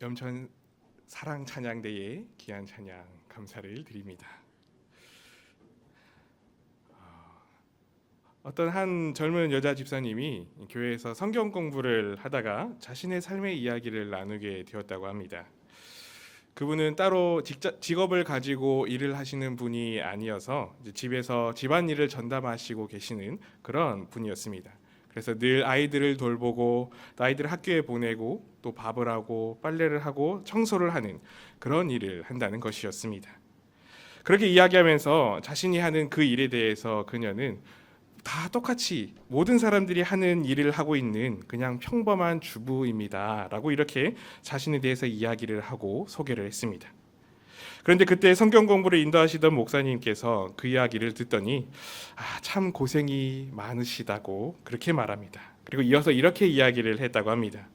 염천 사랑 찬양대의 귀한 찬양 감사를 드립니다. 어, 어떤 한 젊은 여자 집사님이 교회에서 성경 공부를 하다가 자신의 삶의 이야기를 나누게 되었다고 합니다. 그분은 따로 직업을 가지고 일을 하시는 분이 아니어서 집에서 집안일을 전담하시고 계시는 그런 분이었습니다. 그래서 늘 아이들을 돌보고 또 아이들을 학교에 보내고 또 밥을 하고 빨래를 하고 청소를 하는 그런 일을 한다는 것이었습니다. 그렇게 이야기하면서 자신이 하는 그 일에 대해서 그녀는 다 똑같이 모든 사람들이 하는 일을 하고 있는 그냥 평범한 주부입니다 라고 이렇게 자신에 대해서 이야기를 하고 소개를 했습니다. 그런데 그때 성경 공부를 인도하시던 목사님께서 그 이야기를 듣더니 아, 참 고생이 많으시다고 그렇게 말합니다. 그리고 이어서 이렇게 이야기를 했다고 합니다.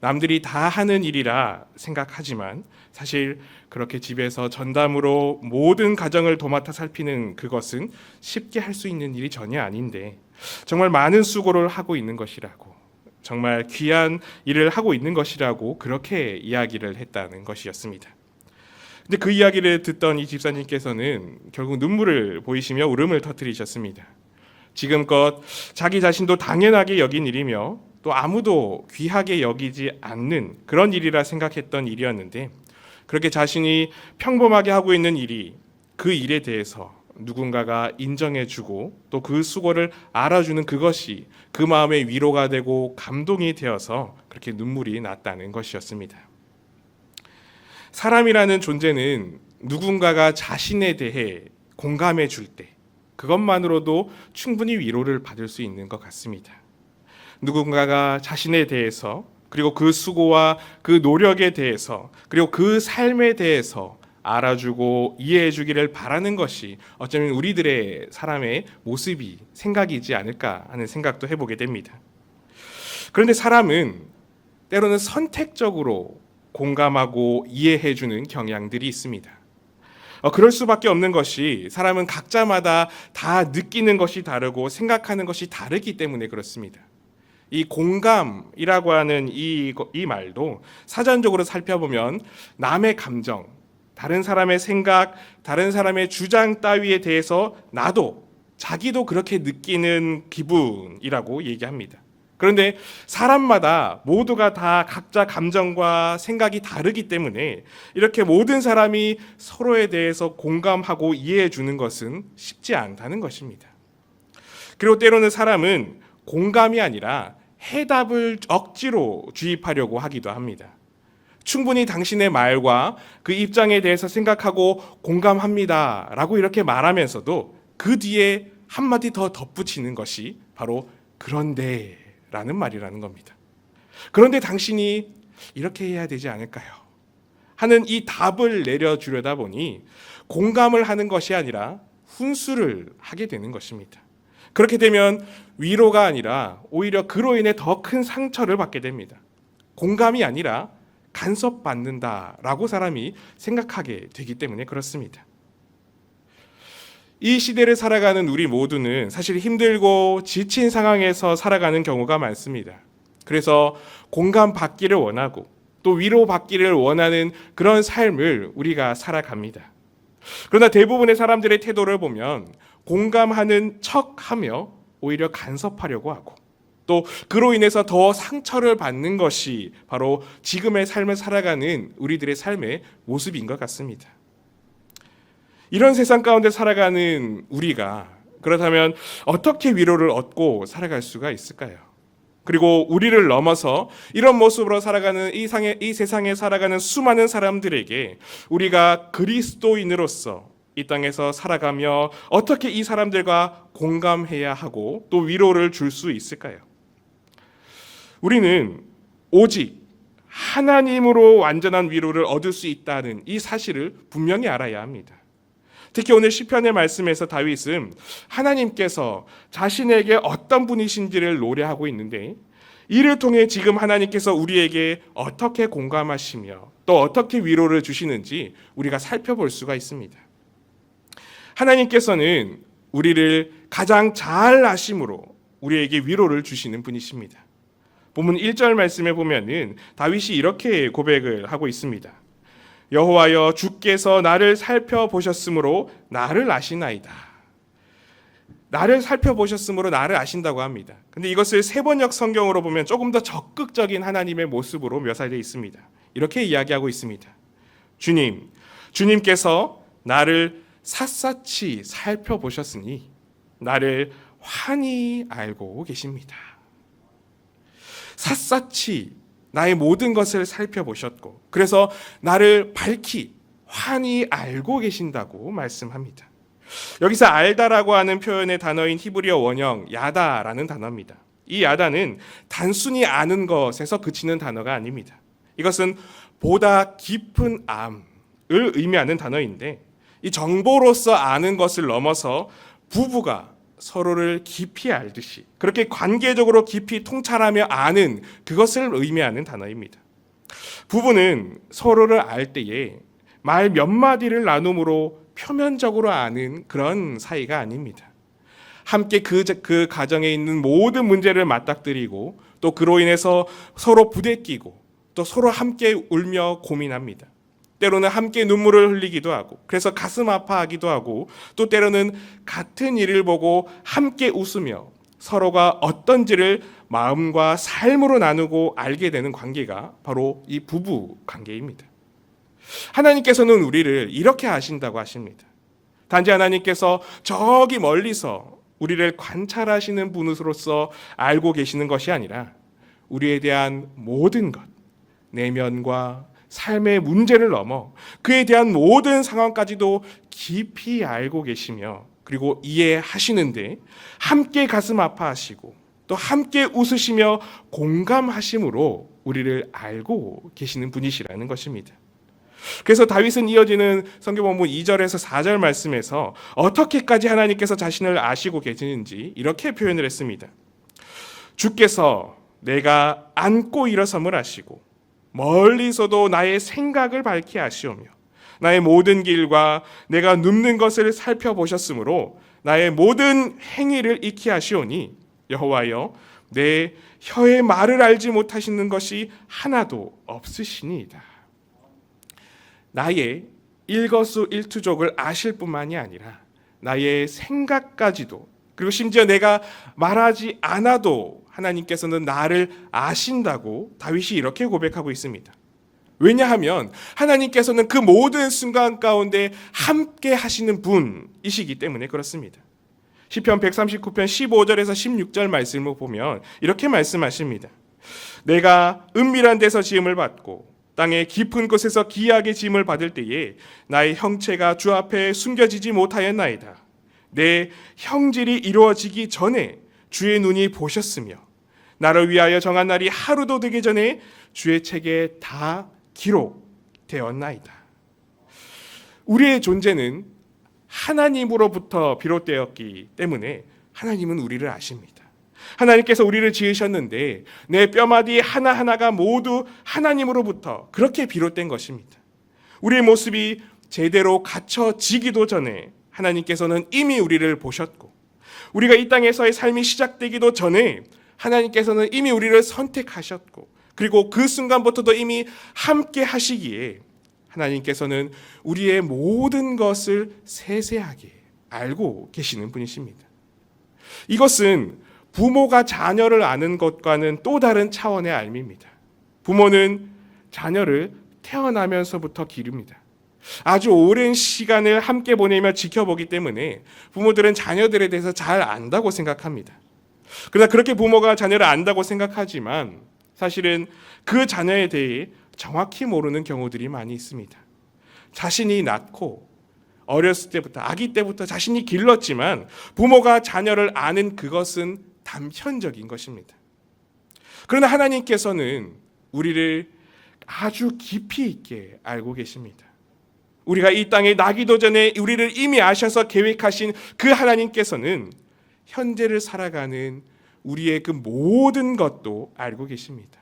남들이 다 하는 일이라 생각하지만 사실 그렇게 집에서 전담으로 모든 가정을 도맡아 살피는 그것은 쉽게 할 수 있는 일이 전혀 아닌데 정말 많은 수고를 하고 있는 것이라고 정말 귀한 일을 하고 있는 것이라고 그렇게 이야기를 했다는 것이었습니다. 근데 그 이야기를 듣던 이 집사님께서는 결국 눈물을 보이시며 울음을 터뜨리셨습니다. 지금껏 자기 자신도 당연하게 여긴 일이며 또 아무도 귀하게 여기지 않는 그런 일이라 생각했던 일이었는데 그렇게 자신이 평범하게 하고 있는 일이 그 일에 대해서 누군가가 인정해주고 또 그 수고를 알아주는 그것이 그 마음의 위로가 되고 감동이 되어서 그렇게 눈물이 났다는 것이었습니다. 사람이라는 존재는 누군가가 자신에 대해 공감해 줄 때 그것만으로도 충분히 위로를 받을 수 있는 것 같습니다. 누군가가 자신에 대해서 그리고 그 수고와 그 노력에 대해서 그리고 그 삶에 대해서 알아주고 이해해 주기를 바라는 것이 어쩌면 우리들의 사람의 모습이 생각이지 않을까 하는 생각도 해보게 됩니다. 그런데 사람은 때로는 선택적으로 공감하고 이해해 주는 경향들이 있습니다. 어, 그럴 수밖에 없는 것이 사람은 각자마다 다 느끼는 것이 다르고 생각하는 것이 다르기 때문에 그렇습니다. 이 공감이라고 하는 이, 이 말도 사전적으로 살펴보면 남의 감정, 다른 사람의 생각, 다른 사람의 주장 따위에 대해서 나도 자기도 그렇게 느끼는 기분이라고 얘기합니다. 그런데 사람마다 모두가 다 각자 감정과 생각이 다르기 때문에 이렇게 모든 사람이 서로에 대해서 공감하고 이해해 주는 것은 쉽지 않다는 것입니다. 그리고 때로는 사람은 공감이 아니라 해답을 억지로 주입하려고 하기도 합니다. 충분히 당신의 말과 그 입장에 대해서 생각하고 공감합니다. 라고 이렇게 말하면서도 그 뒤에 한마디 더 덧붙이는 것이 바로 그런데 라는 말이라는 겁니다. 그런데 당신이 이렇게 해야 되지 않을까요? 하는 이 답을 내려주려다 보니 공감을 하는 것이 아니라 훈수를 하게 되는 것입니다. 그렇게 되면 위로가 아니라 오히려 그로 인해 더 큰 상처를 받게 됩니다. 공감이 아니라 간섭받는다라고 사람이 생각하게 되기 때문에 그렇습니다. 이 시대를 살아가는 우리 모두는 사실 힘들고 지친 상황에서 살아가는 경우가 많습니다. 그래서 공감받기를 원하고 또 위로받기를 원하는 그런 삶을 우리가 살아갑니다. 그러나 대부분의 사람들의 태도를 보면 공감하는 척 하며 오히려 간섭하려고 하고 또 그로 인해서 더 상처를 받는 것이 바로 지금의 삶을 살아가는 우리들의 삶의 모습인 것 같습니다. 이런 세상 가운데 살아가는 우리가 그렇다면 어떻게 위로를 얻고 살아갈 수가 있을까요? 그리고 우리를 넘어서 이런 모습으로 살아가는 이, 상에, 이 세상에 살아가는 수많은 사람들에게 우리가 그리스도인으로서 이 땅에서 살아가며 어떻게 이 사람들과 공감해야 하고 또 위로를 줄 수 있을까요? 우리는 오직 하나님으로 완전한 위로를 얻을 수 있다는 이 사실을 분명히 알아야 합니다. 특히 오늘 시편의 말씀에서 다윗은 하나님께서 자신에게 어떤 분이신지를 노래하고 있는데 이를 통해 지금 하나님께서 우리에게 어떻게 공감하시며 또 어떻게 위로를 주시는지 우리가 살펴볼 수가 있습니다. 하나님께서는 우리를 가장 잘 아심으로 우리에게 위로를 주시는 분이십니다. 본문 1절 말씀에 보면은 다윗이 이렇게 고백을 하고 있습니다. 여호와여 주께서 나를 살펴보셨으므로 나를 아시나이다. 나를 살펴보셨으므로 나를 아신다고 합니다. 근데 이것을 세번역 성경으로 보면 조금 더 적극적인 하나님의 모습으로 묘사되어 있습니다. 이렇게 이야기하고 있습니다. 주님, 주님께서 나를 샅샅이 살펴보셨으니 나를 환히 알고 계십니다. 샅샅이 나의 모든 것을 살펴보셨고 그래서 나를 밝히 환히 알고 계신다고 말씀합니다. 여기서 알다라고 하는 표현의 단어인 히브리어 원형 야다라는 단어입니다. 이 야다는 단순히 아는 것에서 그치는 단어가 아닙니다. 이것은 보다 깊은 암을 의미하는 단어인데 이 정보로서 아는 것을 넘어서 부부가 서로를 깊이 알듯이 그렇게 관계적으로 깊이 통찰하며 아는 그것을 의미하는 단어입니다. 부부는 서로를 알 때에 말 몇 마디를 나눔으로 표면적으로 아는 그런 사이가 아닙니다. 함께 그, 그 가정에 있는 모든 문제를 맞닥뜨리고 또 그로 인해서 서로 부대끼고 또 서로 함께 울며 고민합니다. 때로는 함께 눈물을 흘리기도 하고 그래서 가슴 아파하기도 하고 또 때로는 같은 일을 보고 함께 웃으며 서로가 어떤지를 마음과 삶으로 나누고 알게 되는 관계가 바로 이 부부 관계입니다. 하나님께서는 우리를 이렇게 아신다고 하십니다. 단지 하나님께서 저기 멀리서 우리를 관찰하시는 분으로서 알고 계시는 것이 아니라 우리에 대한 모든 것, 내면과 삶의 문제를 넘어 그에 대한 모든 상황까지도 깊이 알고 계시며 그리고 이해하시는데 함께 가슴 아파하시고 또 함께 웃으시며 공감하심으로 우리를 알고 계시는 분이시라는 것입니다. 그래서 다윗은 이어지는 성경 본문 2절에서 4절 말씀에서 어떻게까지 하나님께서 자신을 아시고 계시는지 이렇게 표현을 했습니다. 주께서 내가 앉고 일어섬을 아시고 멀리서도 나의 생각을 밝히 아시오며 나의 모든 길과 내가 눕는 것을 살펴보셨으므로 나의 모든 행위를 익히 아시오니 여호와여 내 혀의 말을 알지 못하시는 것이 하나도 없으시니이다. 나의 일거수일투족을 아실 뿐만이 아니라 나의 생각까지도 그리고 심지어 내가 말하지 않아도 하나님께서는 나를 아신다고 다윗이 이렇게 고백하고 있습니다. 왜냐하면 하나님께서는 그 모든 순간 가운데 함께 하시는 분이시기 때문에 그렇습니다. 시편 139편 15절에서 16절 말씀을 보면 이렇게 말씀하십니다. 내가 은밀한 데서 지음을 받고 땅의 깊은 곳에서 기이하게 짐을 받을 때에 나의 형체가 주 앞에 숨겨지지 못하였나이다. 내 형질이 이루어지기 전에 주의 눈이 보셨으며 나를 위하여 정한 날이 하루도 되기 전에 주의 책에 다 기록되었나이다. 우리의 존재는 하나님으로부터 비롯되었기 때문에 하나님은 우리를 아십니다. 하나님께서 우리를 지으셨는데 내 뼈마디 하나하나가 모두 하나님으로부터 그렇게 비롯된 것입니다. 우리의 모습이 제대로 갖춰지기도 전에 하나님께서는 이미 우리를 보셨고 우리가 이 땅에서의 삶이 시작되기도 전에 하나님께서는 이미 우리를 선택하셨고 그리고 그 순간부터도 이미 함께 하시기에 하나님께서는 우리의 모든 것을 세세하게 알고 계시는 분이십니다. 이것은 부모가 자녀를 아는 것과는 또 다른 차원의 알미입니다. 부모는 자녀를 태어나면서부터 기릅니다. 아주 오랜 시간을 함께 보내며 지켜보기 때문에 부모들은 자녀들에 대해서 잘 안다고 생각합니다. 그러나 그렇게 부모가 자녀를 안다고 생각하지만 사실은 그 자녀에 대해 정확히 모르는 경우들이 많이 있습니다. 자신이 낳고 어렸을 때부터 아기 때부터 자신이 길렀지만 부모가 자녀를 아는 그것은 단편적인 것입니다. 그러나 하나님께서는 우리를 아주 깊이 있게 알고 계십니다. 우리가 이 땅에 나기도 전에 우리를 이미 아셔서 계획하신 그 하나님께서는 현재를 살아가는 우리의 그 모든 것도 알고 계십니다.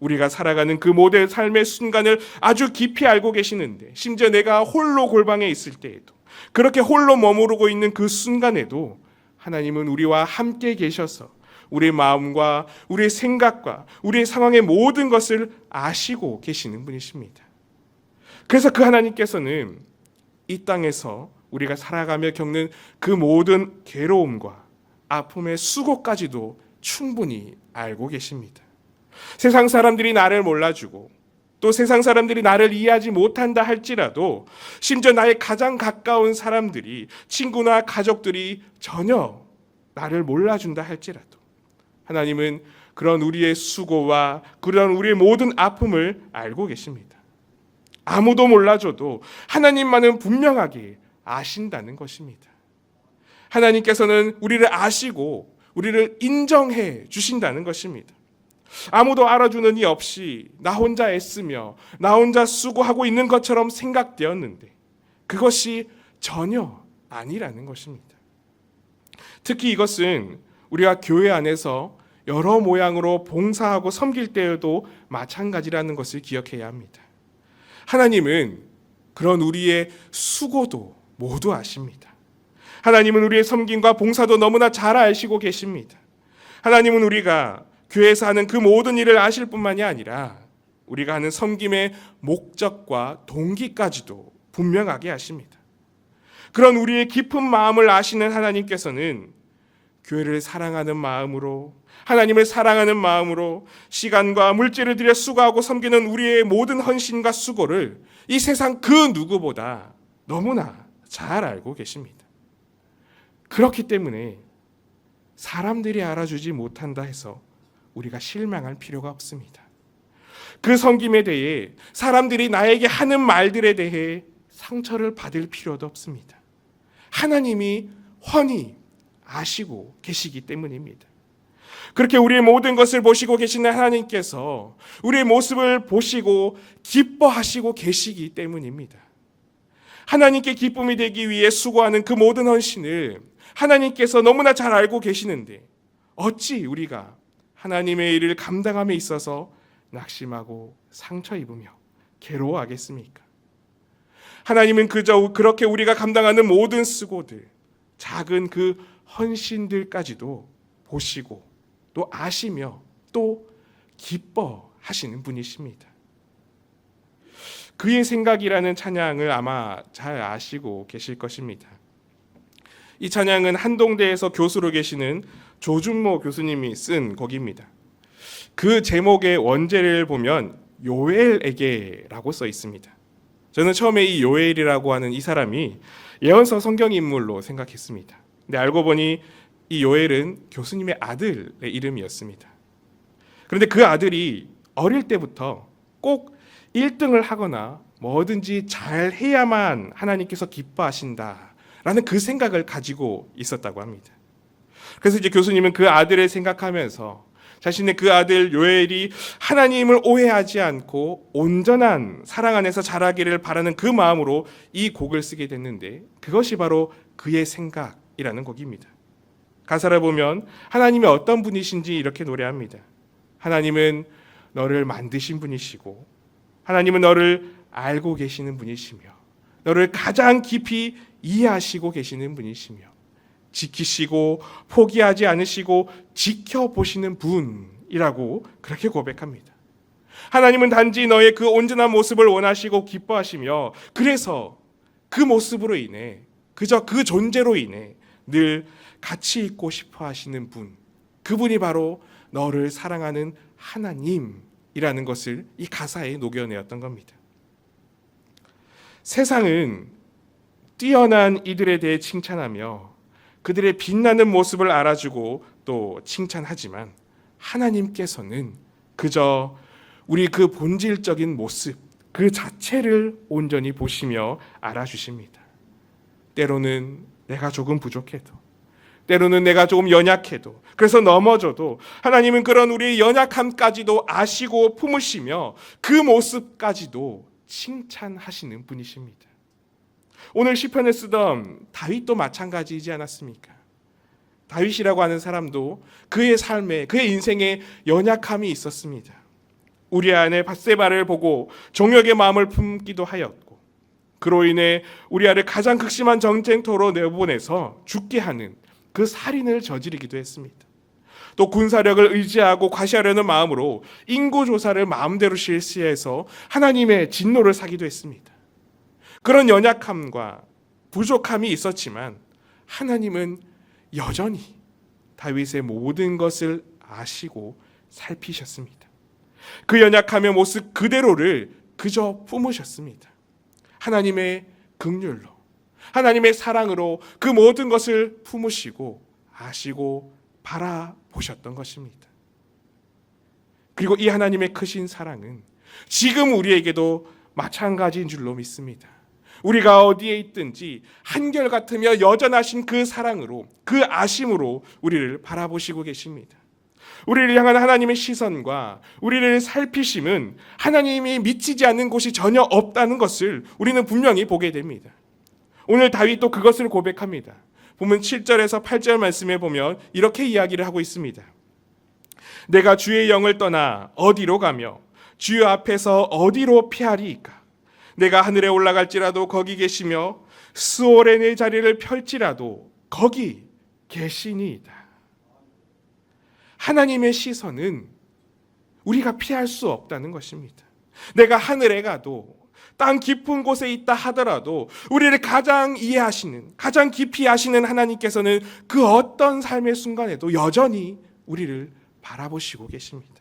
우리가 살아가는 그 모든 삶의 순간을 아주 깊이 알고 계시는데 심지어 내가 홀로 골방에 있을 때에도 그렇게 홀로 머무르고 있는 그 순간에도 하나님은 우리와 함께 계셔서 우리의 마음과 우리의 생각과 우리의 상황의 모든 것을 아시고 계시는 분이십니다. 그래서 그 하나님께서는 이 땅에서 우리가 살아가며 겪는 그 모든 괴로움과 아픔의 수고까지도 충분히 알고 계십니다. 세상 사람들이 나를 몰라주고 또 세상 사람들이 나를 이해하지 못한다 할지라도 심지어 나의 가장 가까운 사람들이 친구나 가족들이 전혀 나를 몰라준다 할지라도 하나님은 그런 우리의 수고와 그런 우리의 모든 아픔을 알고 계십니다. 아무도 몰라줘도 하나님만은 분명하게 아신다는 것입니다. 하나님께서는 우리를 아시고 우리를 인정해 주신다는 것입니다. 아무도 알아주는 이 없이 나 혼자 애쓰며 나 혼자 수고하고 있는 것처럼 생각되었는데 그것이 전혀 아니라는 것입니다. 특히 이것은 우리가 교회 안에서 여러 모양으로 봉사하고 섬길 때에도 마찬가지라는 것을 기억해야 합니다. 하나님은 그런 우리의 수고도 모두 아십니다. 하나님은 우리의 섬김과 봉사도 너무나 잘 아시고 계십니다. 하나님은 우리가 교회에서 하는 그 모든 일을 아실 뿐만이 아니라 우리가 하는 섬김의 목적과 동기까지도 분명하게 아십니다. 그런 우리의 깊은 마음을 아시는 하나님께서는 교회를 사랑하는 마음으로 하나님을 사랑하는 마음으로 시간과 물질을 들여 수고하고 섬기는 우리의 모든 헌신과 수고를 이 세상 그 누구보다 너무나 잘 알고 계십니다. 그렇기 때문에 사람들이 알아주지 못한다 해서 우리가 실망할 필요가 없습니다. 그 섬김에 대해 사람들이 나에게 하는 말들에 대해 상처를 받을 필요도 없습니다. 하나님이 훤히 아시고 계시기 때문입니다. 그렇게 우리의 모든 것을 보시고 계시는 하나님께서 우리의 모습을 보시고 기뻐하시고 계시기 때문입니다. 하나님께 기쁨이 되기 위해 수고하는 그 모든 헌신을 하나님께서 너무나 잘 알고 계시는데 어찌 우리가 하나님의 일을 감당함에 있어서 낙심하고 상처 입으며 괴로워하겠습니까? 하나님은 그저 그렇게 우리가 감당하는 모든 수고들, 작은 그 헌신들까지도 보시고 또 아시며 또 기뻐하시는 분이십니다. 그의 생각이라는 찬양을 아마 잘 아시고 계실 것입니다. 이 찬양은 한동대에서 교수로 계시는 조준모 교수님이 쓴 곡입니다. 그 제목의 원제를 보면 요엘에게라고 써 있습니다. 저는 처음에 이 요엘이라고 하는 이 사람이 예언서 성경 인물로 생각했습니다. 근데 알고 보니 이 요엘은 교수님의 아들의 이름이었습니다. 그런데 그 아들이 어릴 때부터 꼭 1등을 하거나 뭐든지 잘 해야만 하나님께서 기뻐하신다라는 그 생각을 가지고 있었다고 합니다. 그래서 이제 교수님은 그 아들을 생각하면서 자신의 그 아들 요엘이 하나님을 오해하지 않고 온전한 사랑 안에서 자라기를 바라는 그 마음으로 이 곡을 쓰게 됐는데 그것이 바로 그의 생각이라는 곡입니다. 가사를 보면 하나님이 어떤 분이신지 이렇게 노래합니다. 하나님은 너를 만드신 분이시고 하나님은 너를 알고 계시는 분이시며 너를 가장 깊이 이해하시고 계시는 분이시며 지키시고 포기하지 않으시고 지켜보시는 분이라고 그렇게 고백합니다. 하나님은 단지 너의 그 온전한 모습을 원하시고 기뻐하시며 그래서 그 모습으로 인해 그저 그 존재로 인해 늘 같이 있고 싶어 하시는 분. 그분이 바로 너를 사랑하는 하나님 이라는 것을 이 가사에 녹여내었던 겁니다. 세상은 뛰어난 이들에 대해 칭찬하며 그들의 빛나는 모습을 알아주고 또 칭찬하지만 하나님께서는 그저 우리 그 본질적인 모습 그 자체를 온전히 보시며 알아주십니다. 때로는 내가 조금 부족해도 때로는 내가 조금 연약해도 그래서 넘어져도 하나님은 그런 우리의 연약함까지도 아시고 품으시며 그 모습까지도 칭찬하시는 분이십니다. 오늘 시편을 쓰던 다윗도 마찬가지이지 않았습니까? 다윗이라고 하는 사람도 그의 삶에 그의 인생에 연약함이 있었습니다. 우리 안에 바세바를 보고 종역의 마음을 품기도 하였고 그로 인해 우리 아를 가장 극심한 전쟁터로 내보내서 죽게 하는 그 살인을 저지르기도 했습니다. 또 군사력을 의지하고 과시하려는 마음으로 인구 조사를 마음대로 실시해서 하나님의 진노를 사기도 했습니다. 그런 연약함과 부족함이 있었지만 하나님은 여전히 다윗의 모든 것을 아시고 살피셨습니다. 그 연약함의 모습 그대로를 그저 품으셨습니다. 하나님의 긍휼로 하나님의 사랑으로 그 모든 것을 품으시고 아시고 바라보셨던 것입니다. 그리고 이 하나님의 크신 사랑은 지금 우리에게도 마찬가지인 줄로 믿습니다. 우리가 어디에 있든지 한결 같으며 여전하신 그 사랑으로 그 아심으로 우리를 바라보시고 계십니다. 우리를 향한 하나님의 시선과 우리를 살피심은 하나님이 미치지 않는 곳이 전혀 없다는 것을 우리는 분명히 보게 됩니다. 오늘 다윗도 그것을 고백합니다. 보면 7절에서 8절 말씀에 보면 이렇게 이야기를 하고 있습니다. 내가 주의 영을 떠나 어디로 가며 주의 앞에서 어디로 피하리이까? 내가 하늘에 올라갈지라도 거기 계시며 내 자리를 펼지라도 거기 계시니이다. 하나님의 시선은 우리가 피할 수 없다는 것입니다. 내가 하늘에 가도 땅 깊은 곳에 있다 하더라도 우리를 가장 이해하시는 가장 깊이 아시는 하나님께서는 그 어떤 삶의 순간에도 여전히 우리를 바라보시고 계십니다.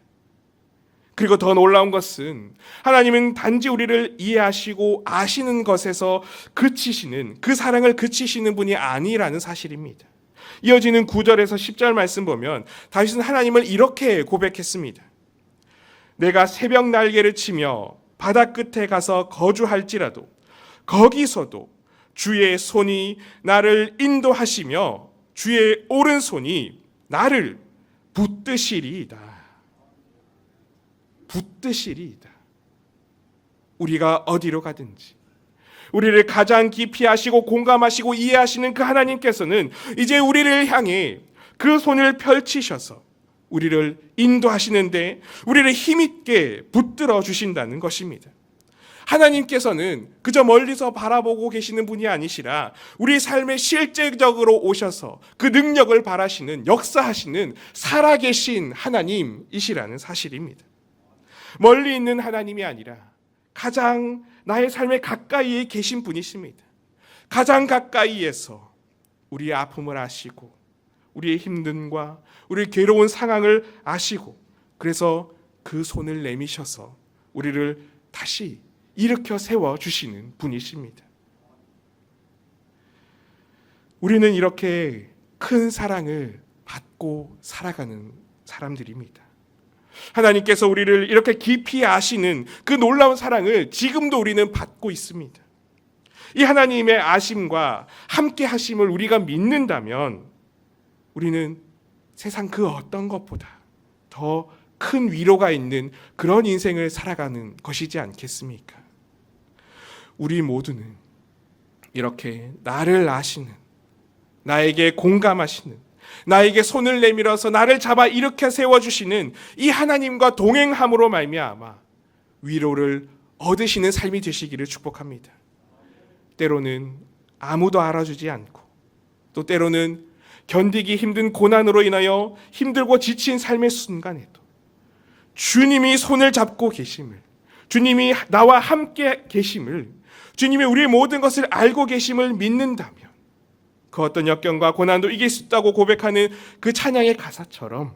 그리고 더 놀라운 것은 하나님은 단지 우리를 이해하시고 아시는 것에서 그치시는 그 사랑을 그치시는 분이 아니라는 사실입니다. 이어지는 9절에서 10절 말씀 보면 다윗은 하나님을 이렇게 고백했습니다. 내가 새벽 날개를 치며 바다 끝에 가서 거주할지라도 거기서도 주의 손이 나를 인도하시며 주의 오른손이 나를 붙드시리이다. 붙드시리이다. 우리가 어디로 가든지 우리를 가장 깊이 아시고 공감하시고 이해하시는 그 하나님께서는 이제 우리를 향해 그 손을 펼치셔서 우리를 인도하시는데 우리를 힘있게 붙들어 주신다는 것입니다. 하나님께서는 그저 멀리서 바라보고 계시는 분이 아니시라 우리 삶에 실제적으로 오셔서 그 능력을 바라시는 역사하시는 살아계신 하나님이시라는 사실입니다. 멀리 있는 하나님이 아니라 가장 나의 삶에 가까이에 계신 분이십니다. 가장 가까이에서 우리의 아픔을 아시고 우리의 힘듦과 우리의 괴로운 상황을 아시고 그래서 그 손을 내미셔서 우리를 다시 일으켜 세워 주시는 분이십니다. 우리는 이렇게 큰 사랑을 받고 살아가는 사람들입니다. 하나님께서 우리를 이렇게 깊이 아시는 그 놀라운 사랑을 지금도 우리는 받고 있습니다. 이 하나님의 아심과 함께 하심을 우리가 믿는다면 우리는 세상 그 어떤 것보다 더 큰 위로가 있는 그런 인생을 살아가는 것이지 않겠습니까? 우리 모두는 이렇게 나를 아시는 나에게 공감하시는 나에게 손을 내밀어서 나를 잡아 일으켜 세워 주시는 이 하나님과 동행함으로 말미암아 위로를 얻으시는 삶이 되시기를 축복합니다. 때로는 아무도 알아주지 않고 또 때로는 견디기 힘든 고난으로 인하여 힘들고 지친 삶의 순간에도 주님이 손을 잡고 계심을 주님이 나와 함께 계심을 주님이 우리의 모든 것을 알고 계심을 믿는다면 그 어떤 역경과 고난도 이길 수 있다고 고백하는 그 찬양의 가사처럼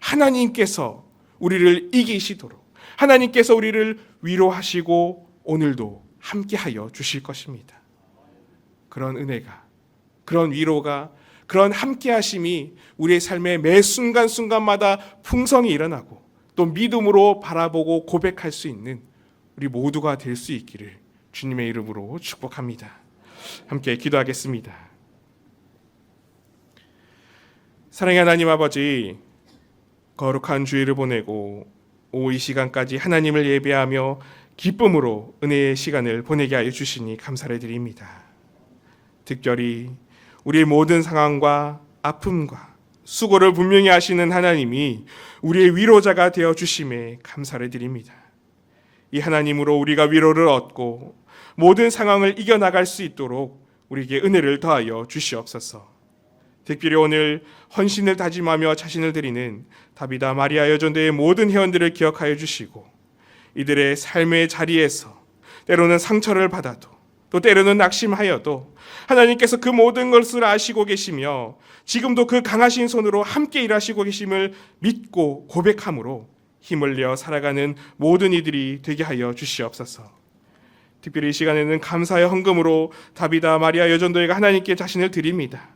하나님께서 우리를 이기시도록 하나님께서 우리를 위로하시고 오늘도 함께하여 주실 것입니다. 그런 은혜가 그런 위로가 그런 함께 하심이 우리의 삶의 매 순간순간마다 풍성히 일어나고 또 믿음으로 바라보고 고백할 수 있는 우리 모두가 될 수 있기를 주님의 이름으로 축복합니다. 함께 기도하겠습니다. 사랑의 하나님 아버지, 거룩한 주일을 보내고 오후 이 시간까지 하나님을 예배하며 기쁨으로 은혜의 시간을 보내게 하여 주시니 감사를 드립니다. 특별히 우리의 모든 상황과 아픔과 수고를 분명히 하시는 하나님이 우리의 위로자가 되어 주심에 감사를 드립니다. 이 하나님으로 우리가 위로를 얻고 모든 상황을 이겨나갈 수 있도록 우리에게 은혜를 더하여 주시옵소서. 특별히 오늘 헌신을 다짐하며 자신을 드리는 다비다 마리아 여전대의 모든 회원들을 기억하여 주시고 이들의 삶의 자리에서 때로는 상처를 받아도 또 때로는 낙심하여도 하나님께서 그 모든 것을 아시고 계시며 지금도 그 강하신 손으로 함께 일하시고 계심을 믿고 고백함으로 힘을 내어 살아가는 모든 이들이 되게 하여 주시옵소서. 특별히 이 시간에는 감사의 헌금으로 다비다 마리아 여전도회가 하나님께 자신을 드립니다.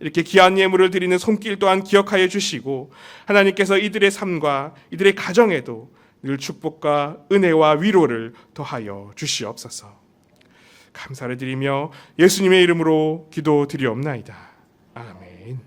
이렇게 귀한 예물을 드리는 손길 또한 기억하여 주시고 하나님께서 이들의 삶과 이들의 가정에도 늘 축복과 은혜와 위로를 더하여 주시옵소서. 감사를 드리며 예수님의 이름으로 기도드리옵나이다. 아멘.